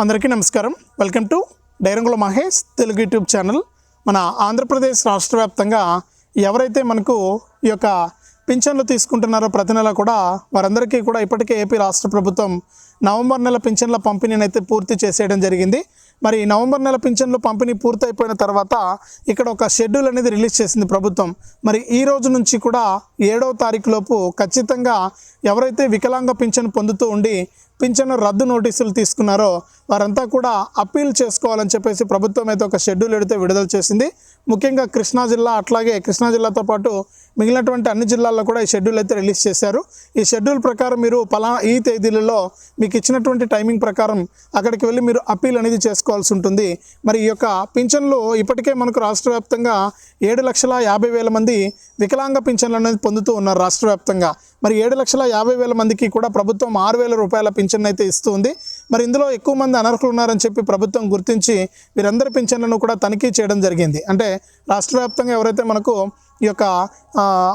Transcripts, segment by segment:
అందరికీ నమస్కారం. Welcome to Dairangula Mahesh Telugu YouTube channel. మన ఆంధ్రప్రదేశ్ రాష్ట్ర వ్యాప్తంగా ఎవరైతే మనకు ఈ యొక్క పింఛన్లు తీసుకుంటున్నారో ప్రతి నెల కూడా వారందరికీ కూడా ఇప్పటికే ఏపీ రాష్ట్ర ప్రభుత్వం నవంబర్ నెల పింఛన్ల పంపిణీని అయితే పూర్తి చేసేయడం జరిగింది. మరి నవంబర్ నెల పింఛన్లు పంపిణీ పూర్తయిపోయిన తర్వాత ఇక్కడ ఒక షెడ్యూల్ అనేది రిలీజ్ చేసింది ప్రభుత్వం. మరి ఈ రోజు నుంచి కూడా ఏడవ తారీఖు లోపు ఖచ్చితంగా ఎవరైతే వికలాంగ పింఛను పొందుతూ ఉండి పింఛను రద్దు నోటీసులు తీసుకున్నారో వారంతా కూడా అప్పీల్ చేసుకోవాలని చెప్పేసి ప్రభుత్వం అయితే ఒక షెడ్యూల్ ఎడితే విడుదల చేసింది. ముఖ్యంగా కృష్ణా జిల్లా అట్లాగే కృష్ణా జిల్లాతో పాటు మిగిలినటువంటి అన్ని జిల్లాల్లో కూడా ఈ షెడ్యూల్ అయితే రిలీజ్ చేశారు. ఈ షెడ్యూల్ ప్రకారం మీరు పలా ఈ తేదీలలో మీకు ఇచ్చినటువంటి టైమింగ్ ప్రకారం అక్కడికి వెళ్ళి మీరు అప్పీల్ అనేది చేసుకోవాల్సి ఉంటుంది. మరి ఈ యొక్క పింఛన్లు ఇప్పటికే మనకు రాష్ట్ర వ్యాప్తంగా ఏడు లక్షల యాభై వేల మంది వికలాంగ పింఛన్లు అనేది పొందుతూ ఉన్నారు రాష్ట్ర వ్యాప్తంగా. మరి ఏడు లక్షల యాభై వేల మందికి కూడా ప్రభుత్వం ఆరు వేల రూపాయల పింఛన్ అయితే ఇస్తుంది. మరి ఇందులో ఎక్కువ మంది అనర్హులు ఉన్నారని చెప్పి ప్రభుత్వం గుర్తించి వీరందరి పింఛన్లను కూడా తనిఖీ చేయడం జరిగింది. అంటే రాష్ట్ర వ్యాప్తంగా ఎవరైతే మనకు ఈ యొక్క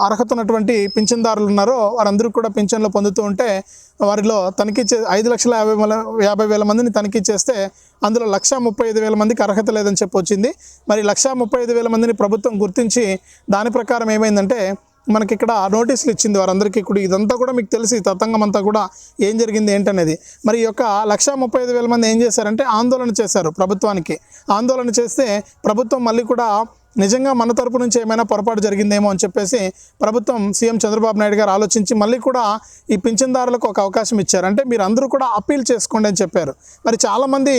అర్హత ఉన్నటువంటి పింఛన్దారులు ఉన్నారో వారందరూ కూడా పింఛన్లు పొందుతూ ఉంటే వారిలో తనిఖీ చే ఐదు లక్షల యాభై వేల యాభై వేల మందిని తనిఖీ చేస్తే అందులో లక్ష ముప్పై ఐదు వేల మందికి అర్హత లేదని చెప్పి వచ్చింది మరి లక్ష ముప్పై ఐదు వేల మందిని ప్రభుత్వం గుర్తించి దాని ప్రకారం ఏమైందంటే మనకి ఇక్కడ నోటీసులు ఇచ్చింది వారందరికీ కూడా. ఇదంతా కూడా మీకు తెలిసి తతంగం అంతా కూడా ఏం జరిగింది ఏంటనేది. మరి ఈ యొక్క లక్ష ముప్పై ఐదు వేల మంది ఏం చేశారంటే ఆందోళన చేశారు ప్రభుత్వానికి. ఆందోళన చేస్తే ప్రభుత్వం మళ్ళీ కూడా నిజంగా మన తరపు నుంచి ఏమైనా పొరపాటు జరిగిందేమో అని చెప్పేసి ప్రభుత్వం సీఎం చంద్రబాబు నాయుడు గారు ఆలోచించి మళ్ళీ కూడా ఈ పింఛన్దారులకు ఒక అవకాశం ఇచ్చారు. అంటే మీరు అందరూ కూడా అప్పీల్ చేసుకోండి అని చెప్పారు. మరి చాలామంది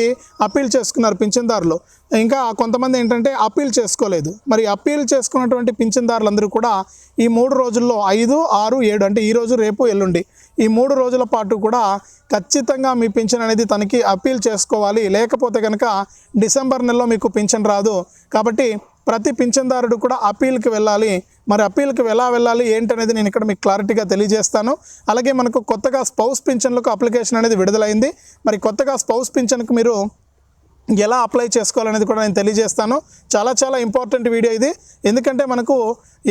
అప్పీల్ చేసుకున్నారు పింఛన్దారులు. ఇంకా కొంతమంది ఏంటంటే అప్పీల్ చేసుకోలేదు. మరి అప్పీల్ చేసుకున్నటువంటి పింఛన్దారులందరూ కూడా ఈ మూడు రోజుల్లో ఐదు ఆరు ఏడు అంటే ఈ రోజు రేపు ఎల్లుండి ఈ మూడు రోజుల పాటు కూడా ఖచ్చితంగా మీ పింఛన్ అనేది తనకి అప్పీల్ చేసుకోవాలి. లేకపోతే కనుక డిసెంబర్ నెలలో మీకు పింఛన్ రాదు. కాబట్టి ప్రతి పింఛన్దారుడు కూడా అప్పీల్కి వెళ్ళాలి. మరి అప్పీల్కి ఎలా వెళ్ళాలి ఏంటనేది నేను ఇక్కడ మీకు క్లారిటీగా తెలియజేస్తాను. అలాగే మనకు కొత్తగా స్పౌస్ పింఛన్లకు అప్లికేషన్ అనేది విడుదలైంది. మరి కొత్తగా స్పౌస్ పింఛన్కి మీరు ఎలా అప్లై చేసుకోవాలనేది కూడా నేను తెలియజేస్తాను. చాలా చాలా ఇంపార్టెంట్ వీడియో ఇది. ఎందుకంటే మనకు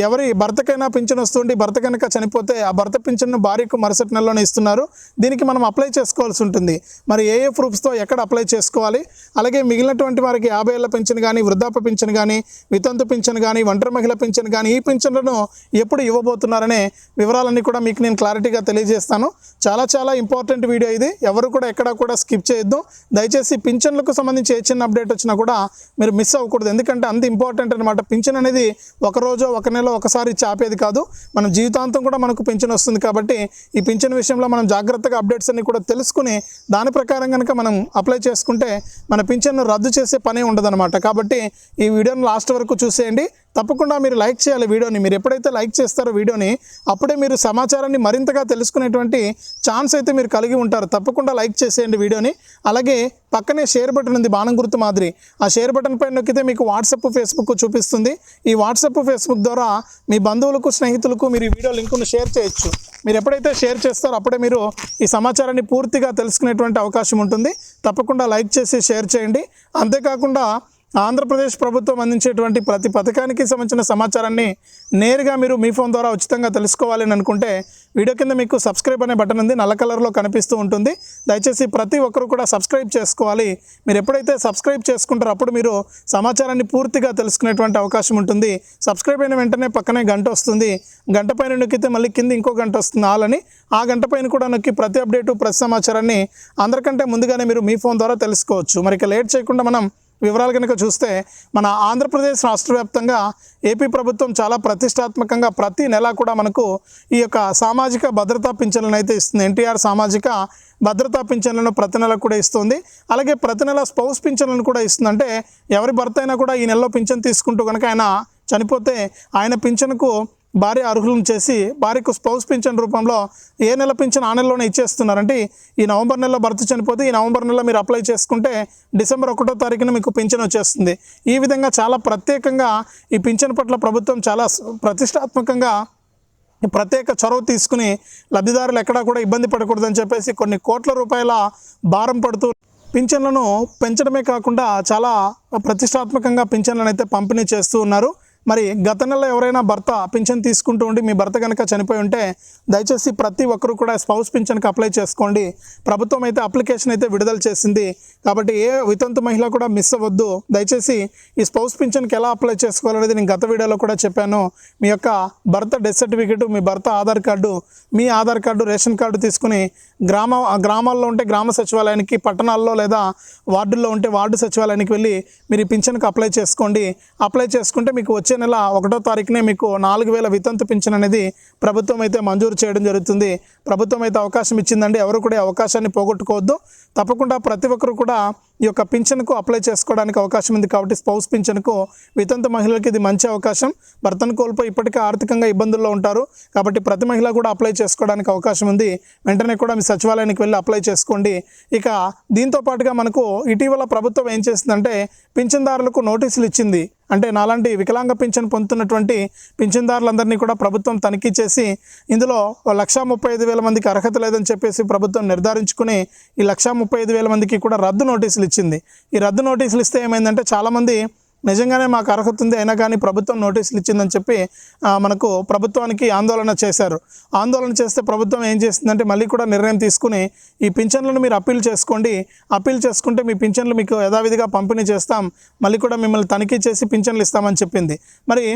ఎవరి భర్తకైనా పింఛన్ వస్తుంది భర్త కనుక చనిపోతే ఆ భర్త పింఛన్ను భార్యకు మరుసటి నెలలోనే ఇస్తున్నారు. దీనికి మనం అప్లై చేసుకోవాల్సి ఉంటుంది. మరి ఏ ఏ ప్రూఫ్స్తో ఎక్కడ అప్లై చేసుకోవాలి? అలాగే మిగిలినటువంటి వారికి యాభై ఏళ్ళ పింఛన్ కానీ వృద్ధాప్య పింఛన్ కానీ వితంతు పింఛన్ కానీ ఒంటరి మహిళ పింఛన్ కానీ ఈ పింఛన్లను ఎప్పుడు ఇవ్వబోతున్నారనే వివరాలన్నీ కూడా మీకు నేను క్లారిటీగా తెలియజేస్తాను. చాలా చాలా ఇంపార్టెంట్ వీడియో ఇది. ఎవరు కూడా ఎక్కడా కూడా స్కిప్ చేయొద్దు. దయచేసి పింఛన్లకు సంబంధించి ఏ చిన్న అప్డేట్ వచ్చినా కూడా మీరు మిస్ అవ్వకూడదు. ఎందుకంటే అంత ఇంపార్టెంట్ అనమాట పింఛన్ అనేది ఒక రోజు ఒక నెల ఒకసారి చాపేది కాదు. మనం జీవితాంతం కూడా మనకు పింఛన్ వస్తుంది కాబట్టి ఈ పింఛన్ విషయంలో మనం జాగ్రత్తగా అప్డేట్స్ అన్ని కూడా తెలుసుకుని దాని ప్రకారం కనుక మనం అప్లై చేసుకుంటే మన పింఛన్ను రద్దు చేసే పనే ఉండదన్నమాట. కాబట్టి ఈ వీడియోని లాస్ట్ వరకు చూసేయండి. తప్పకుండా మీరు లైక్ చేయాలి వీడియోని. మీరు ఎప్పుడైతే లైక్ చేస్తారో వీడియోని అప్పుడే మీరు సమాచారాన్ని మరింతగా తెలుసుకునేటువంటి ఛాన్స్ అయితే మీరు కలిగి ఉంటారు. తప్పకుండా లైక్ చేసేయండి వీడియోని. అలాగే పక్కనే షేర్ బటన్ ఉంది బాణం గుర్తు మాదిరి. ఆ షేర్ బటన్ పైన నొక్కితే మీకు వాట్సాప్ ఫేస్బుక్ చూపిస్తుంది. ఈ వాట్సాప్ ఫేస్బుక్ ద్వారా మీ బంధువులకు స్నేహితులకు మీరు ఈ వీడియో లింకును షేర్ చేయొచ్చు. మీరు ఎప్పుడైతే షేర్ చేస్తారో అప్పుడే మీరు ఈ సమాచారాన్ని పూర్తిగా తెలుసుకునేటువంటి అవకాశం ఉంటుంది. తప్పకుండా లైక్ చేసి షేర్ చేయండి. అంతేకాకుండా ఆంధ్రప్రదేశ్ ప్రభుత్వం అందించేటువంటి ప్రతి పథకానికి సంబంధించిన సమాచారాన్ని నేరుగా మీరు మీ ఫోన్ ద్వారా ఉచితంగా తెలుసుకోవాలి అని అనుకుంటే వీడియో కింద మీకు సబ్స్క్రైబ్ అనే బటన్ ఉంది. నల్ల కలర్లో కనిపిస్తూ ఉంటుంది. దయచేసి ప్రతి ఒక్కరు కూడా సబ్స్క్రైబ్ చేసుకోవాలి. మీరు ఎప్పుడైతే సబ్స్క్రైబ్ చేసుకుంటారో అప్పుడు మీరు సమాచారాన్ని పూర్తిగా తెలుసుకునేటువంటి అవకాశం ఉంటుంది. సబ్స్క్రైబ్ అయిన వెంటనే పక్కనే గంట వస్తుంది. గంట పైన నొక్కితే మళ్ళీ కింద ఇంకో గంట వస్తుంది. ఆలని ఆ గంట పైన కూడా నొక్కి ప్రతి అప్డేటు ప్రతి సమాచారాన్ని అందరికంటే ముందుగానే మీరు మీ ఫోన్ ద్వారా తెలుసుకోవచ్చు. మరి ఇక లేట్ చేయకుండా మనం వివరాలు కనుక చూస్తే మన ఆంధ్రప్రదేశ్ రాష్ట్ర వ్యాప్తంగా ఏపీ ప్రభుత్వం చాలా ప్రతిష్టాత్మకంగా ప్రతి నెల కూడా మనకు ఈ యొక్క సామాజిక భద్రతా పింఛన్లను అయితే ఇస్తుంది. ఎన్టీఆర్ సామాజిక భద్రతా పింఛన్లను ప్రతి నెల కూడా ఇస్తుంది. అలాగే ప్రతి నెల స్పౌస్ పింఛన్లను కూడా ఇస్తుంది అంటే ఎవరి భర్త అయినా కూడా ఈ నెలలో పింఛన్ తీసుకుంటూ కనుక ఆయన చనిపోతే ఆయన పింఛన్కు భార్య అర్హులను చేసి భార్యకు స్పౌస్ పింఛన్ రూపంలో ఏ నెల పింఛన్ ఆ నెలలోనే ఇచ్చేస్తున్నారంటే ఈ నవంబర్ నెలలో భర్త చనిపోతే ఈ నవంబర్ నెలలో మీరు అప్లై చేసుకుంటే డిసెంబర్ ఒకటో తారీఖున మీకు పింఛన్ వచ్చేస్తుంది. ఈ విధంగా చాలా ప్రత్యేకంగా ఈ పింఛన్ పట్ల ప్రభుత్వం చాలా ప్రతిష్టాత్మకంగా ప్రత్యేక చొరవ తీసుకుని లబ్ధిదారులు ఎక్కడా కూడా ఇబ్బంది పడకూడదని చెప్పేసి కొన్ని కోట్ల రూపాయల భారం పడుతూ పింఛన్లను పెంచడమే కాకుండా చాలా ప్రతిష్టాత్మకంగా పింఛన్లను అయితే పంపిణీ చేస్తూ ఉన్నారు. మరి గత నెల ఎవరైనా భర్త పింఛన్ తీసుకుంటూ ఉండి మీ భర్త కనుక చనిపోయి ఉంటే దయచేసి ప్రతి ఒక్కరు కూడా స్పౌస్ పింఛన్కి అప్లై చేసుకోండి. ప్రభుత్వం అయితే అప్లికేషన్ అయితే విడుదల చేసింది. కాబట్టి ఏ వితంతు మహిళ కూడా మిస్ అవ్వద్దు. దయచేసి ఈ స్పౌస్ పింఛన్కి ఎలా అప్లై చేసుకోవాలనేది నేను గత వీడియోలో కూడా చెప్పాను. మీ యొక్క భర్త డెత్ సర్టిఫికేట్ మీ భర్త ఆధార్ కార్డు మీ ఆధార్ కార్డు రేషన్ కార్డు తీసుకుని గ్రామ గ్రామాల్లో ఉంటే గ్రామ సచివాలయానికి పట్టణాల్లో లేదా వార్డుల్లో ఉంటే వార్డు సచివాలయానికి వెళ్ళి మీరు ఈ పింఛన్కి అప్లై చేసుకోండి. అప్లై చేసుకుంటే మీకు వచ్చే నెల ఒకటో తారీఖునే మీకు నాలుగు వేల వితంతు పింఛన్ అనేది ప్రభుత్వం అయితే మంజూరు చేయడం జరుగుతుంది. ప్రభుత్వం అయితే అవకాశం ఇచ్చిందండి. ఎవరు కూడా అవకాశాన్ని పోగొట్టుకోవద్దు. తప్పకుండా ప్రతి ఒక్కరు కూడా ఈ యొక్క పింఛన్కు అప్లై చేసుకోవడానికి అవకాశం ఉంది కాబట్టి స్పౌస్ పింఛన్కు వితంత మహిళలకు ఇది మంచి అవకాశం. భర్తను కోల్పోయి ఇప్పటికే ఆర్థికంగా ఇబ్బందుల్లో ఉంటారు. కాబట్టి ప్రతి మహిళ కూడా అప్లై చేసుకోవడానికి అవకాశం ఉంది. వెంటనే కూడా మీ సచివాలయానికి వెళ్ళి అప్లై చేసుకోండి. ఇక దీంతో పాటుగా మనకు ఇటీవల ప్రభుత్వం ఏం చేసిందంటే పింఛన్దారులకు నోటీసులు ఇచ్చింది. అంటే నాలాంటి వికలాంగ పింఛన్ పొందుతున్నటువంటి పింఛన్దారులందరినీ కూడా ప్రభుత్వం తనిఖీ చేసి ఇందులో లక్షా ముప్పై ఐదు వేల మందికి అర్హత లేదని చెప్పేసి ప్రభుత్వం నిర్ధారించుకుని ఈ లక్షా ముప్పై ఐదు వేల మందికి కూడా రద్దు నోటీసులు ఇచ్చింది. ఈ రద్దు నోటీసులు ఇస్తే ఏమైందంటే చాలామంది నిజంగానే మాకు అర్హత ఉంది అయినా కానీ ప్రభుత్వం నోటీసులు ఇచ్చిందని చెప్పి మనకు ప్రభుత్వానికి ఆందోళన చేశారు. ఆందోళన చేస్తే ప్రభుత్వం ఏం చేసిందంటే మళ్ళీ కూడా నిర్ణయం తీసుకుని ఈ పింఛన్లను మీరు అప్పీల్ చేసుకోండి. అప్పీల్ చేసుకుంటే మీ పింఛన్లు మీకు యథావిధిగా పంపిణీ చేస్తాం. మళ్ళీ కూడా మిమ్మల్ని తనిఖీ చేసి పింఛన్లు ఇస్తామని చెప్పింది. మరి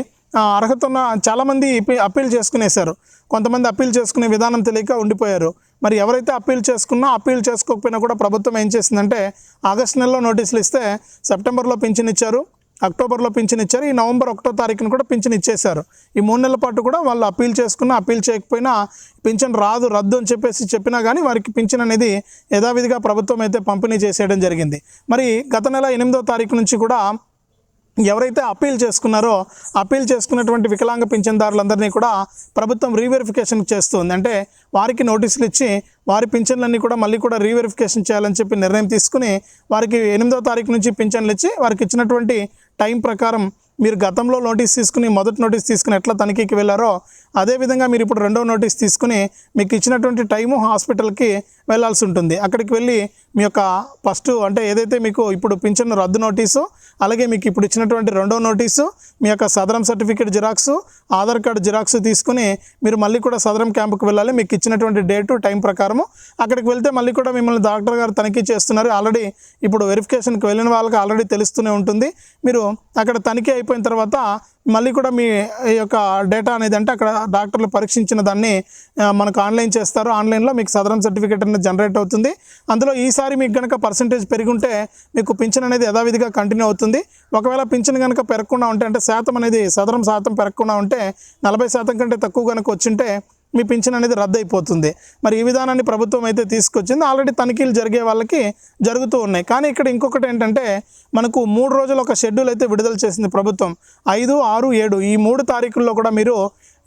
అర్హత ఉన్న చాలామంది అప్పీల్ చేసుకునేశారు. కొంతమంది అప్పీల్ చేసుకునే విధానం తెలియక ఉండిపోయారు. మరి ఎవరైతే అప్పీల్ చేసుకున్నా అప్పీల్ చేసుకోకపోయినా కూడా ప్రభుత్వం ఏం చేసిందంటే ఆగస్టు నెలలో నోటీసులు ఇస్తే సెప్టెంబర్లో పింఛన్ ఇచ్చారు అక్టోబర్లో పింఛన్ ఇచ్చారు ఈ నవంబర్ ఒకటో తారీఖున కూడా పింఛన్ ఇచ్చేశారు ఈ మూడు నెలల పాటు కూడా వాళ్ళు అప్పీల్ చేసుకున్నా అప్పీల్ చేయకపోయినా పింఛన్ రాదు రద్దు అని చెప్పేసి చెప్పినా కానీ వారికి పింఛన్ అనేది యథావిధిగా ప్రభుత్వం అయితే పంపిణీ చేసేయడం జరిగింది. మరి గత నెల ఎనిమిదో తారీఖు నుంచి కూడా ఎవరైతే అప్పీల్ చేసుకున్నారో అప్పీల్ చేసుకున్నటువంటి వికలాంగ పింఛన్దారులందరినీ కూడా ప్రభుత్వం రీవెరిఫికేషన్ చేస్తుంది. అంటే వారికి నోటీసులు ఇచ్చి వారి పింఛన్లన్నీ కూడా మళ్ళీ కూడా రీవెరిఫికేషన్ చేయాలని చెప్పి నిర్ణయం తీసుకుని వారికి ఎనిమిదో తారీఖు నుంచి పింఛన్లు ఇచ్చి వారికి ఇచ్చినటువంటి టైం ప్రకారం మీరు గతంలో నోటీస్ తీసుకుని మొదటి నోటీస్ తీసుకుని ఎట్లా తనిఖీకి వెళ్ళారో అదేవిధంగా మీరు ఇప్పుడు రెండో నోటీస్ తీసుకుని మీకు ఇచ్చినటువంటి టైము హాస్పిటల్కి వెళ్ళాల్సి ఉంటుంది. అక్కడికి వెళ్ళి మీ యొక్క ఫస్ట్ అంటే ఏదైతే మీకు ఇప్పుడు పింఛన్ రద్దు నోటీసు అలాగే మీకు ఇప్పుడు ఇచ్చినటువంటి రెండో నోటీసు మీ యొక్క సదరం certificate xerox Aadhaar card xerox తీసుకుని మీరు మళ్ళీ కూడా సదరం క్యాంపుకి వెళ్ళాలి. మీకు ఇచ్చినటువంటి డేటు టైం ప్రకారము. అక్కడికి వెళ్తే మళ్ళీ కూడా మిమ్మల్ని డాక్టర్ గారు తనిఖీ చేస్తున్నారు. ఆల్రెడీ ఇప్పుడు వెరిఫికేషన్కి వెళ్ళిన వాళ్ళకి ఆల్రెడీ తెలుస్తూనే ఉంటుంది. మీరు అక్కడ తనిఖీ అయిపోయిన తర్వాత మళ్ళీ కూడా మీ ఈ యొక్క డేటా అనేది అంటే అక్కడ డాక్టర్లు పరీక్షించిన దాన్ని మనకు ఆన్లైన్ చేస్తారు. ఆన్లైన్లో మీకు సదరం సర్టిఫికేట్ అనేది జనరేట్ అవుతుంది. అందులో ఈసారి మీకు కనుక పర్సంటేజ్ పెరిగి మీకు పింఛన్ అనేది యథావిధిగా కంటిన్యూ అవుతుంది. ఒకవేళ పింఛన్ కనుక పెరగకుండా ఉంటే అంటే శాతం అనేది సదరం శాతం పెరగకుండా ఉంటే నలభై శాతం కంటే తక్కువ కనుక వచ్చింటే మీ పింఛన్ అనేది రద్దు అయిపోతుంది మరి ఈ విధానాన్ని ప్రభుత్వం అయితే తీసుకొచ్చింది. ఆల్రెడీ తనిఖీలు జరిగే వాళ్ళకి జరుగుతూ ఉన్నాయి. కానీ ఇక్కడ ఇంకొకటి ఏంటంటే మనకు మూడు రోజులు ఒక షెడ్యూల్ అయితే విడుదల చేసింది ప్రభుత్వం. ఐదు ఆరు ఏడు ఈ మూడు తారీఖుల్లో కూడా మీరు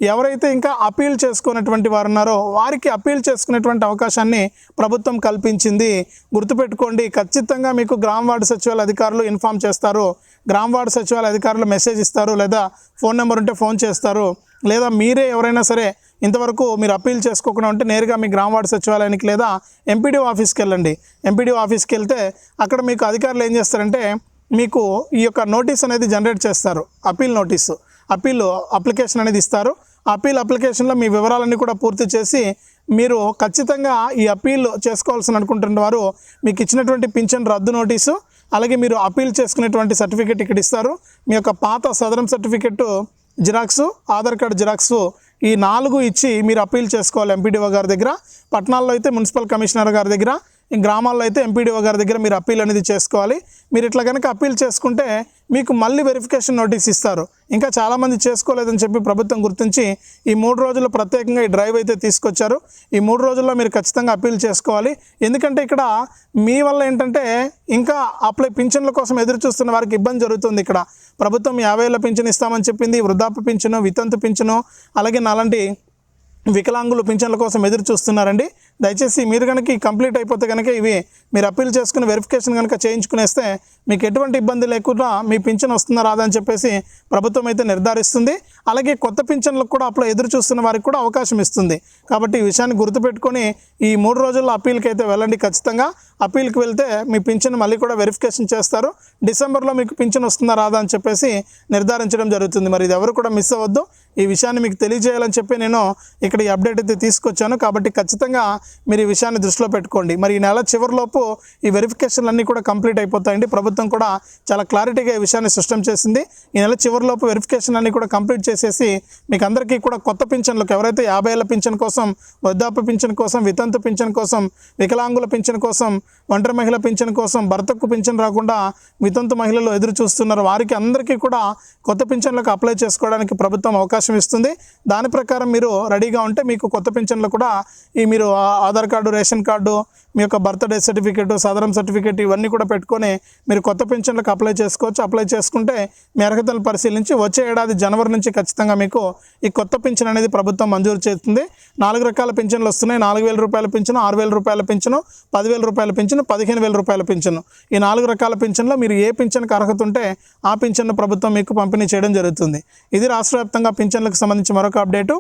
ఎవరైతే ఇంకా అపీల్ చేసుకున్నటువంటి వారు ఉన్నారో వారికి అపీల్ చేసుకునేటువంటి అవకాశాన్ని ప్రభుత్వం కల్పించింది. గుర్తుపెట్టుకోండి ఖచ్చితంగా మీకు గ్రామ వార్డు సచివాలయ అధికారులు ఇన్ఫామ్ చేస్తారు. గ్రామ వార్డు సచివాలయ అధికారులు మెసేజ్ ఇస్తారు లేదా ఫోన్ నెంబర్ ఉంటే ఫోన్ చేస్తారు. లేదా మీరే ఎవరైనా సరే ఇంతవరకు మీరు అప్పీల్ చేసుకోకుండా ఉంటే నేరుగా మీ గ్రామ వార్డు సచివాలయానికి లేదా ఎంపీడీఓ ఆఫీస్కి వెళ్ళండి. ఎంపీడీఓ ఆఫీస్కి వెళ్తే అక్కడ మీకు అధికారులు ఏం చేస్తారంటే మీకు ఈ యొక్క నోటీస్ అనేది జనరేట్ చేస్తారు అప్పీల్ నోటీసు. అప్పీల్ అప్లికేషన్ అనేది ఇస్తారు. అప్పీల్ అప్లికేషన్లో మీ వివరాలన్నీ కూడా పూర్తి చేసి మీరు ఖచ్చితంగా ఈ అప్పీల్ చేసుకోవాల్సిన అనుకుంటున్న వారు మీకు ఇచ్చినటువంటి పింఛన్ రద్దు నోటీసు అలాగే మీరు అప్పీల్ చేసుకునేటువంటి సర్టిఫికేట్ ఇక్కడ ఇస్తారు. మీ యొక్క పాత సదరం certificate xerox Aadhaar card xerox ఈ నాలుగు ఇచ్చి మీరు అప్పీల్ చేసుకోవాలి ఎంపీడీఓ గారి దగ్గర. పట్టణాల్లో అయితే మున్సిపల్ కమిషనర్ గారి దగ్గర గ్రామాల్లో అయితే ఎంపీడీఓ గారి దగ్గర మీరు అప్పీల్ అనేది చేసుకోవాలి. మీరు ఇట్లా కనుక అప్పీల్ చేసుకుంటే మీకు మళ్ళీ వెరిఫికేషన్ నోటీస్ ఇస్తారు. ఇంకా చాలామంది చేసుకోలేదని చెప్పి ప్రభుత్వం గుర్తించి ఈ మూడు రోజులు ప్రత్యేకంగా ఈ డ్రైవ్ అయితే తీసుకొచ్చారు. ఈ మూడు రోజుల్లో మీరు ఖచ్చితంగా అప్పీల్ చేసుకోవాలి. ఎందుకంటే ఇక్కడ మీ వల్ల ఏంటంటే ఇంకా అప్లై పింఛన్ల కోసం ఎదురు చూస్తున్న వారికి ఇబ్బంది జరుగుతుంది ఇక్కడ. ప్రభుత్వం యాభై ఏళ్ళ పింఛన్ ఇస్తామని చెప్పింది వృద్ధాప్య పింఛను వితంతు పింఛను అలాగే నాలాంటి వికలాంగులు పింఛన్ల కోసం ఎదురు చూస్తున్నారండి. దయచేసి మీరు కనుక కంప్లీట్ అయిపోతే కనుక ఇవి మీరు అప్పీల్ చేసుకుని వెరిఫికేషన్ కనుక చేయించుకునేస్తే మీకు ఎటువంటి ఇబ్బంది లేకుండా మీ పింఛన్ వస్తుందా రాదా అని చెప్పేసి ప్రభుత్వం అయితే నిర్ధారిస్తుంది. అలాగే కొత్త పింఛన్లకు కూడా అప్పుడు ఎదురు చూస్తున్న వారికి కూడా అవకాశం ఇస్తుంది. కాబట్టి ఈ విషయాన్ని గుర్తుపెట్టుకొని ఈ మూడు రోజుల్లో అప్పీల్కి అయితే వెళ్ళండి ఖచ్చితంగా. అప్పీల్కి వెళ్తే మీ పింఛన్ మళ్ళీ కూడా వెరిఫికేషన్ చేస్తారు. డిసెంబర్లో మీకు పింఛన్ వస్తుందా రాదా అని చెప్పేసి నిర్ధారించడం జరుగుతుంది. మరి ఇది ఎవరు కూడా మిస్ అవ్వద్దు. ఈ విషయాన్ని మీకు తెలియజేయాలని చెప్పి నేను ఇక్కడ ఈ అప్డేట్ అయితే తీసుకొచ్చాను. కాబట్టి ఖచ్చితంగా మీరు ఈ విషయాన్ని దృష్టిలో పెట్టుకోండి. మరి ఈ నెల చివరిలోపు ఈ వెరిఫికేషన్లు అన్నీ కూడా కంప్లీట్ అయిపోతాయండి. ప్రభుత్వం కూడా చాలా క్లారిటీగా ఈ విషయాన్ని సిస్టమ్ చేసింది. ఈ నెల చివరిలోపు వెరిఫికేషన్ అన్నీ కూడా కంప్లీట్ చేసేసి మీకు అందరికీ కూడా కొత్త పింఛన్లకు ఎవరైతే యాభై ఏళ్ళ పింఛన్ కోసం వృద్ధాప్య పింఛన్ కోసం వితంతు పింఛన్ కోసం వికలాంగుల పింఛన్ కోసం ఒంటరి మహిళ పింఛన్ కోసం భర్తకు పింఛన్ రాకుండా వితంతు మహిళలు ఎదురు చూస్తున్నారు. వారికి అందరికీ కూడా కొత్త పింఛన్లకు అప్లై చేసుకోవడానికి ప్రభుత్వం అవకాశం ఇస్తుంది. దాని ప్రకారం మీరు రెడీగా ఉంటే మీకు కొత్త పింఛన్లు కూడా ఈ మీరు ఆధార్ కార్డు రేషన్ కార్డు మీ యొక్క బర్త్డే సర్టిఫికేట్ సదరం సర్టిఫికేట్ ఇవన్నీ కూడా పెట్టుకొని మీరు కొత్త పెన్షన్లకు అప్లై చేసుకోవచ్చు. అప్లై చేసుకుంటే మీ అర్హతలు పరిశీలించి వచ్చే ఏడాది జనవరి నుంచి ఖచ్చితంగా మీకు ఈ కొత్త పెన్షన్ అనేది ప్రభుత్వం మంజూరు చేస్తుంది. నాలుగు రకాల పెన్షన్లు వస్తున్నాయి. నాలుగు వేల రూపాయల పింఛను ఆరు వేల రూపాయల పింఛను పదివేల రూపాయల పింఛను పదిహేను వేల రూపాయల పింఛను ఈ నాలుగు రకాల పింఛన్లో మీరు ఏ పెన్షన్కి అర్హత ఉంటే ఆ పింఛన్ను ప్రభుత్వం మీకు పంపిణీ చేయడం జరుగుతుంది. ఇది రాష్ట్ర వ్యాప్తంగా పెన్షన్లకు సంబంధించి మరొక అప్డేటు.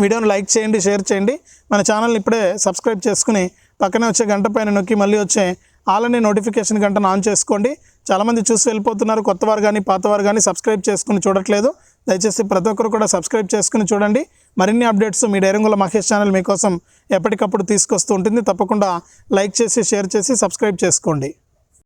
వీడియోను లైక్ చేయండి షేర్ చేయండి. మన ఛానల్ని ఇప్పుడే సబ్స్క్రైబ్ చేసుకుని పక్కనే వచ్చే గంట పైన నొక్కి మళ్ళీ వచ్చే ఆల్రెడీ నోటిఫికేషన్ గంటను ఆన్ చేసుకోండి. చాలామంది చూసి వెళ్ళిపోతున్నారు. కొత్త వారు కానీ పాత వారు కానీ సబ్స్క్రైబ్ చేసుకుని చూడట్లేదు. దయచేసి ప్రతి ఒక్కరు కూడా సబ్స్క్రైబ్ చేసుకుని చూడండి. మరిన్ని అప్డేట్స్ మీ డైరంగుల మహేష్ ఛానల్ మీకోసం ఎప్పటికప్పుడు తీసుకొస్తూ ఉంటుంది. తప్పకుండా లైక్ చేసి షేర్ చేసి సబ్స్క్రైబ్ చేసుకోండి.